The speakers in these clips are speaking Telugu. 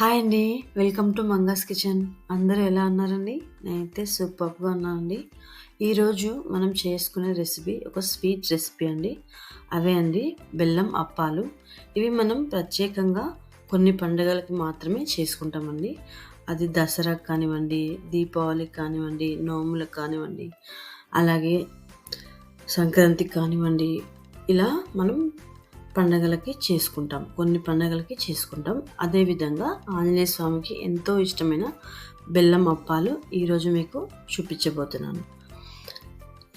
హాయ్ అండి వెల్కమ్ టు మంగస్ కిచెన్. అందరూ ఎలా ఉన్నారండి? నేనైతే సూపర్గా ఉన్నానండి. ఈరోజు మనం చేసుకునే రెసిపీ ఒక స్వీట్ రెసిపీ అండి. అవే అండి బెల్లం అప్పాలు. ఇవి మనం ప్రత్యేకంగా కొన్ని పండుగలకి మాత్రమే చేసుకుంటామండి. అది దసరాకు కానివ్వండి దీపావళికి కానివ్వండి నోములకు కానివ్వండి అలాగే సంక్రాంతికి కానివ్వండి ఇలా మనం పండగలకి చేసుకుంటాం. కొన్ని పండగలకి చేసుకుంటాం. అదేవిధంగా ఆంజనేయ స్వామికి ఎంతో ఇష్టమైన బెల్లం అప్పాలు ఈరోజు మీకు చూపించబోతున్నాను.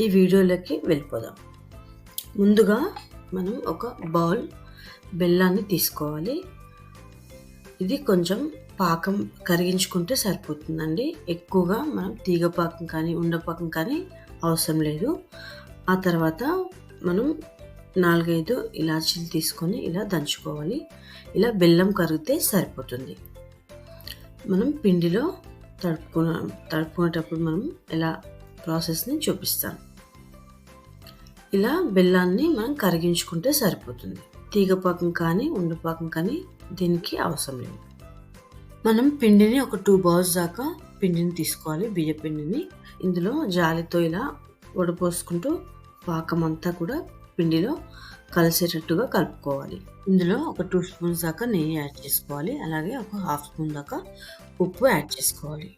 ఈ వీడియోలోకి వెళ్ళిపోదాం. ముందుగా మనం ఒక బౌల్ బెల్లాన్ని తీసుకోవాలి. ఇది కొంచెం పాకం కరిగించుకుంటే సరిపోతుందండి. ఎక్కువగా మనం తీగ పాకం కానీ ఉండపాకం కానీ అవసరం లేదు. ఆ తర్వాత మనం నాలుగైదు ఇలాచీలు తీసుకొని ఇలా దంచుకోవాలి. ఇలా బెల్లం కరిగితే సరిపోతుంది. మనం పిండిలో తడుపుకున్న తడుపుకునేటప్పుడు మనం ఎలా ప్రాసెస్ని చూపిస్తాం ఇలా బెల్లాన్ని మనం కరిగించుకుంటే సరిపోతుంది. తీగపాకం కానీ ఉండపాకం కానీ దీనికి అవసరం లేదు. మనం పిండిని ఒక టూ బౌల్స్ దాకా పిండిని తీసుకోవాలి బియ్య పిండిని ఇందులో జాలితో ఇలా వడపోసుకుంటూ పాకం అంతా కూడా పిండిలో కలిసేటట్టుగా కలుపుకోవాలి. ఇందులో ఒక టూ స్పూన్స్ దాకా నెయ్యి యాడ్ చేసుకోవాలి. అలాగే ఒక హాఫ్ స్పూన్ దాకా ఉప్పు యాడ్ చేసుకోవాలి.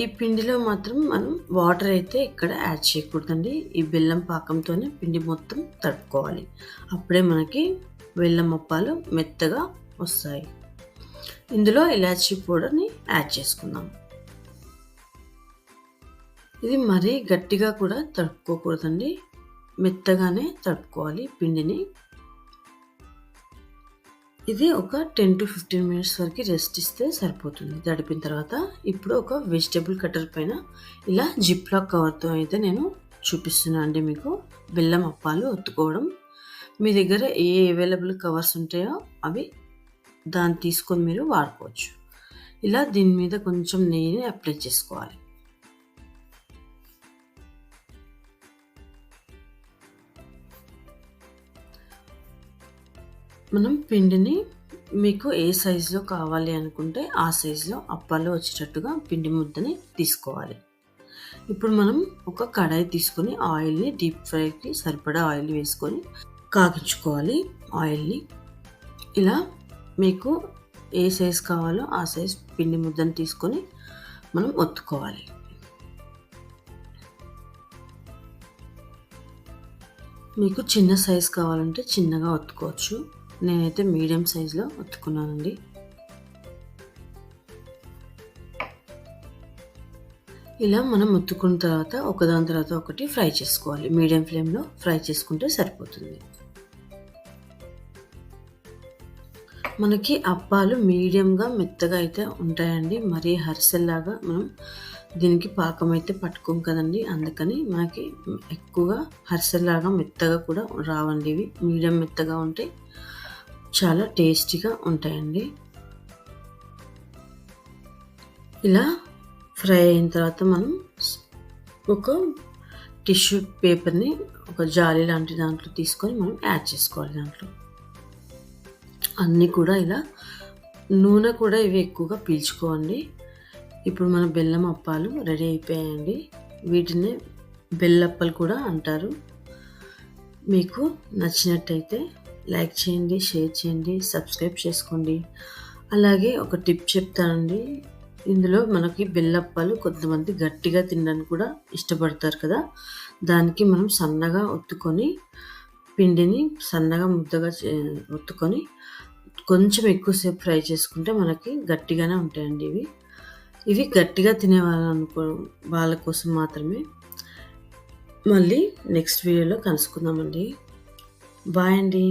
ఈ పిండిలో మాత్రం మనం వాటర్ అయితే ఇక్కడ యాడ్ చేయకూడదండి. ఈ బెల్లం పాకంతోనే పిండి మొత్తం తడుపుకోవాలి. అప్పుడే మనకి బెల్లం అప్పాలు మెత్తగా వస్తాయి. ఇందులో ఇలాచీ పౌడర్ని యాడ్ చేసుకుందాం. ఇది మరీ గట్టిగా కూడా తడుపుకోకూడదండి. మెత్తగానే తడుపుకోవాలి పిండిని. ఇది ఒక టెన్ టు ఫిఫ్టీన్ మినిట్స్ వరకు రెస్ట్ ఇస్తే సరిపోతుంది. తడిపిన తర్వాత ఇప్పుడు ఒక వెజిటేబుల్ కట్టర్ పైన ఇలా జిప్లాక్ కవర్తో అయితే నేను చూపిస్తున్నాను అండి మీకు. బెల్లం అప్పాలు ఒత్తుకోవడం. మీ దగ్గర ఏ అవైలబుల్ కవర్స్ ఉంటాయో అవి దాన్ని తీసుకొని మీరు వాడుకోవచ్చు. ఇలా దీని మీద కొంచెం నెయ్యిని అప్లై చేసుకోవాలి. మనం పిండిని మీకు ఏ సైజులో కావాలి అనుకుంటే ఆ సైజులో అప్పాలు వచ్చేటట్టుగా పిండి ముద్దని తీసుకోవాలి. ఇప్పుడు మనం ఒక కడాయి తీసుకొని ఆయిల్ని డీప్ ఫ్రైకి సరిపడా ఆయిల్ వేసుకొని కాగించుకోవాలి. ఆయిల్ని ఇలా మీకు ఏ సైజ్ కావాలో ఆ సైజ్ పిండి ముద్దని తీసుకొని మనం ఒత్తుకోవాలి. మీకు చిన్న సైజ్ కావాలంటే చిన్నగా ఒత్తుకోవచ్చు. నేనైతే మీడియం సైజులో ఉత్తుకున్నానండి. ఇలా మనం ఉత్తుకున్న తర్వాత ఒకదాని తర్వాత ఒకటి ఫ్రై చేసుకోవాలి. మీడియం ఫ్లేమ్లో ఫ్రై చేసుకుంటే సరిపోతుంది. మనకి అప్పాలు మీడియంగా మెత్తగా అయితే ఉంటాయండి. మరీ హరిసెల్లాగా మనం దీనికి పాకం అయితే పట్టుకోం కదండి. అందుకని మనకి ఎక్కువగా హరిసెల్లాగా మెత్తగా కూడా రావండి ఇవి. మీడియం మెత్తగా ఉంటాయి చాలా టేస్టీగా ఉంటాయండి. ఇలా ఫ్రై అయిన తర్వాత మనం ఒక టిష్యూ పేపర్ని ఒక జాలి లాంటి దాంట్లో తీసుకొని మనం యాడ్ చేసుకోవాలి దాంట్లో. అన్నీ కూడా ఇలా నూనె కూడా ఇవి ఎక్కువగా పీల్చుకోండి. ఇప్పుడు మన బెల్లం అప్పాలు రెడీ అయిపోయాయండి. వీటిని బెల్లప్పలు కూడా అంటారు. మీకు నచ్చినట్టయితే లైక్ చేయండి షేర్ చేయండి సబ్స్క్రైబ్ చేసుకోండి. అలాగే ఒక టిప్ చెప్తానండి. ఇందులో మనకి బెల్లప్పాలు కొంతమంది గట్టిగా తినడానికి కూడా ఇష్టపడతారు కదా. దానికి మనం సన్నగా ఒత్తుకొని పిండిని సన్నగా ముద్దగా ఒత్తుకొని కొంచెం ఎక్కువసేపు ఫ్రై చేసుకుంటే మనకి గట్టిగానే ఉంటాయండి ఇవి. ఇవి గట్టిగా తినే వాళ్ళు అనుకో వాళ్ళ కోసం మాత్రమే. మళ్ళీ నెక్స్ట్ వీడియోలో కలుసుకుందామండి. బాయ్ అండి.